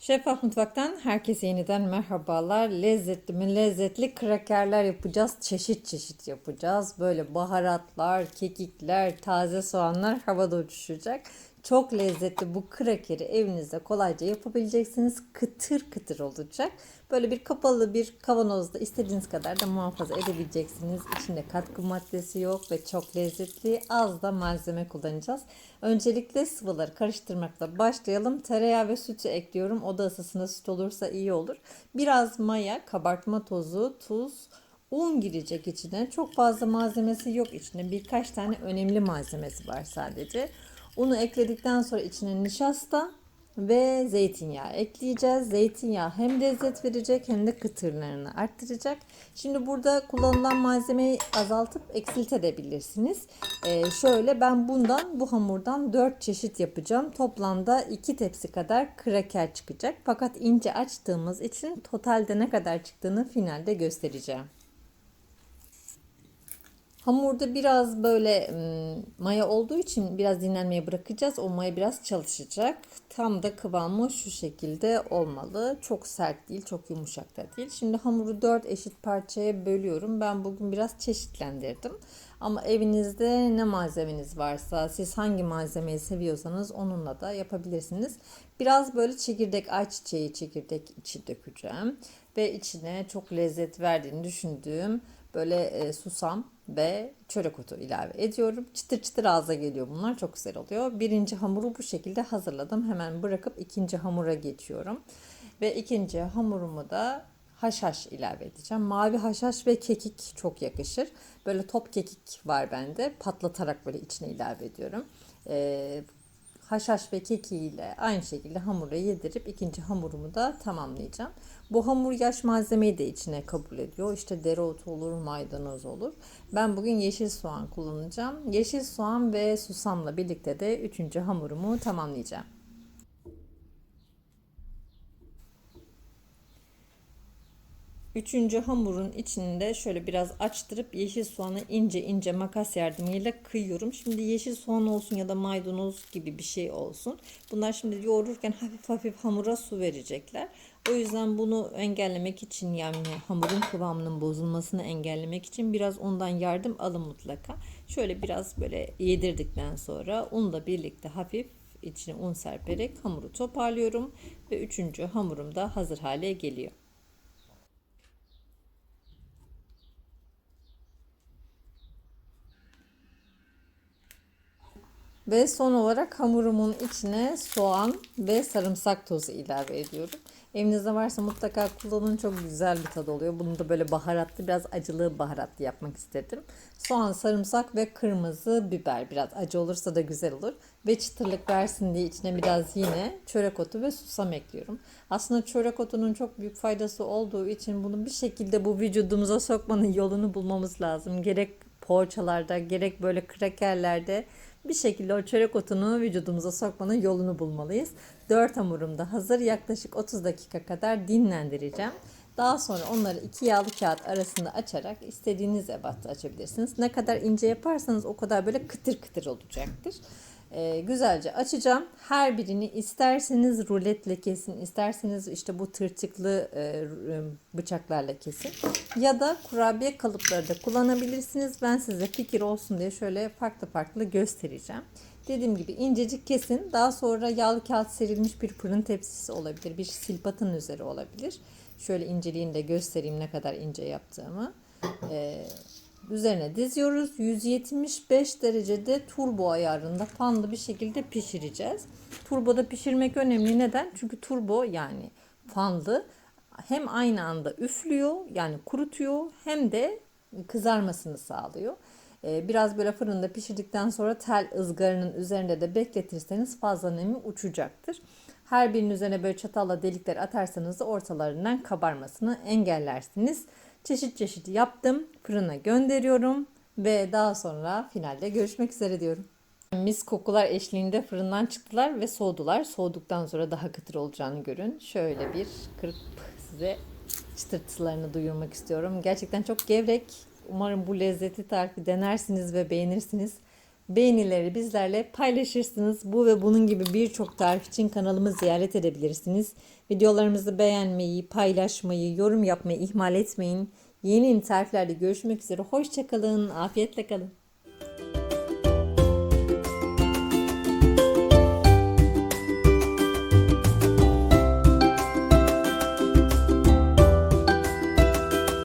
Şeffaf Mutfak'tan herkese yeniden merhabalar. Lezzetli mi lezzetli krakerler yapacağız. Çeşit çeşit yapacağız. Böyle baharatlar, kekikler, taze soğanlar havada uçuşacak. Çok lezzetli bu krakeri evinizde kolayca yapabileceksiniz. Kıtır kıtır olacak. Böyle bir kapalı bir kavanozda istediğiniz kadar da muhafaza edebileceksiniz. İçinde katkı maddesi yok ve çok lezzetli. Az da malzeme kullanacağız. Öncelikle sıvıları karıştırmakla başlayalım. Tereyağı ve sütü ekliyorum. Oda ısısında süt olursa iyi olur. Biraz maya, kabartma tozu, tuz, un girecek içine. Çok fazla malzemesi yok içinde. Birkaç tane önemli malzemesi var sadece. Unu ekledikten sonra içine nişasta ve zeytinyağı ekleyeceğiz. Zeytinyağı hem lezzet verecek hem de kıtırlarını arttıracak. Şimdi burada kullanılan malzemeyi azaltıp eksiltebilirsiniz. Ee, şöyle ben bundan bu hamurdan 4 çeşit yapacağım. Toplamda 2 tepsi kadar kraker çıkacak. Fakat ince açtığımız için totalde ne kadar çıktığını finalde göstereceğim. Hamurda biraz böyle maya olduğu için biraz dinlenmeye bırakacağız. O maya biraz çalışacak. Tam da kıvamı şu şekilde olmalı. Çok sert değil, çok yumuşak da değil. Şimdi hamuru 4 eşit parçaya bölüyorum. Ben bugün biraz çeşitlendirdim. Ama evinizde ne malzemeniz varsa, siz hangi malzemeyi seviyorsanız onunla da yapabilirsiniz. Biraz böyle çekirdek ayçiçeği çekirdek içi dökeceğim. Ve içine çok lezzet verdiğini düşündüğüm böyle e, susam ve çörek otu ilave ediyorum. Çıtır çıtır ağza geliyor bunlar. Çok güzel oluyor. Birinci hamuru bu şekilde hazırladım. Hemen bırakıp ikinci hamura geçiyorum. Ve ikinci hamurumu da haşhaş ilave edeceğim. Mavi haşhaş ve kekik çok yakışır. Böyle top kekik var bende. Patlatarak böyle içine ilave ediyorum. Ee, haşhaş ve kekiğiyle aynı şekilde hamura yedirip ikinci hamurumu da tamamlayacağım. Bu hamur yaş malzemeyi de içine kabul ediyor. İşte dereotu olur, maydanoz olur. Ben bugün yeşil soğan kullanacağım. Yeşil soğan ve susamla birlikte de üçüncü hamurumu tamamlayacağım. Üçüncü hamurun içinde şöyle biraz açtırıp yeşil soğanı ince ince makas yardımıyla kıyıyorum. Şimdi yeşil soğan olsun ya da maydanoz gibi bir şey olsun. Bunlar şimdi yoğururken hafif hafif hamura su verecekler. O yüzden bunu engellemek için yani hamurun kıvamının bozulmasını engellemek için biraz ondan yardım alın mutlaka. Şöyle biraz böyle yedirdikten sonra unla birlikte hafif içine un serperek hamuru toparlıyorum ve üçüncü hamurum da hazır hale geliyor. Ve son olarak hamurumun içine soğan ve sarımsak tozu ilave ediyorum. Evinizde varsa mutlaka kullanın çok güzel bir tadı oluyor. Bunu da böyle baharatlı biraz acılı baharatlı yapmak istedim. Soğan, sarımsak ve kırmızı biber biraz acı olursa da güzel olur. Ve çıtırlık versin diye içine biraz yine çörek otu ve susam ekliyorum. Aslında çörek otunun çok büyük faydası olduğu için bunu bir şekilde bu vücudumuza sokmanın yolunu bulmamız lazım. Gerek poğaçalarda gerek böyle krakerlerde bir şekilde o çörek otunu vücudumuza sokmanın yolunu bulmalıyız. 4 hamurum da hazır. Yaklaşık 30 dakika kadar dinlendireceğim. Daha sonra onları iki yağlı kağıt arasında açarak istediğiniz ebatta açabilirsiniz. Ne kadar ince yaparsanız o kadar böyle kıtır kıtır olacaktır. Ee, güzelce açacağım. Her birini isterseniz ruletle kesin, isterseniz işte bu tırtıklı e, e, bıçaklarla kesin. Ya da kurabiye kalıpları da kullanabilirsiniz. Ben size fikir olsun diye şöyle farklı farklı göstereceğim. Dediğim gibi incecik kesin. Daha sonra yağlı kağıt serilmiş bir fırın tepsisi olabilir. Bir silpatın üzeri olabilir. Şöyle inceliğini de göstereyim ne kadar ince yaptığımı. Ee, üzerine diziyoruz. 175 derecede turbo ayarında fanlı bir şekilde pişireceğiz. Turboda pişirmek önemli. Neden? Çünkü turbo yani fanlı hem aynı anda üflüyor yani kurutuyor hem de kızarmasını sağlıyor. Ee, biraz böyle fırında pişirdikten sonra tel ızgaranın üzerinde de bekletirseniz fazla nemi uçacaktır. Her birinin üzerine böyle çatalla delikler atarsanız da ortalarından kabarmasını engellersiniz. Çeşit çeşit yaptım. Fırına gönderiyorum ve daha sonra finalde görüşmek üzere diyorum. Mis kokular eşliğinde fırından çıktılar ve soğudular. Soğuduktan sonra daha kıtır olacağını görün. Şöyle bir kırıp size çıtırtılarını duyurmak istiyorum. Gerçekten çok gevrek. Umarım bu lezzeti tarifi denersiniz ve beğenirsiniz. Beğenileri bizlerle paylaşırsınız. Bu ve bunun gibi birçok tarif için kanalımı ziyaret edebilirsiniz. Videolarımızı beğenmeyi, paylaşmayı, yorum yapmayı ihmal etmeyin. Yeni tariflerde görüşmek üzere. Hoşçakalın, afiyetle kalın.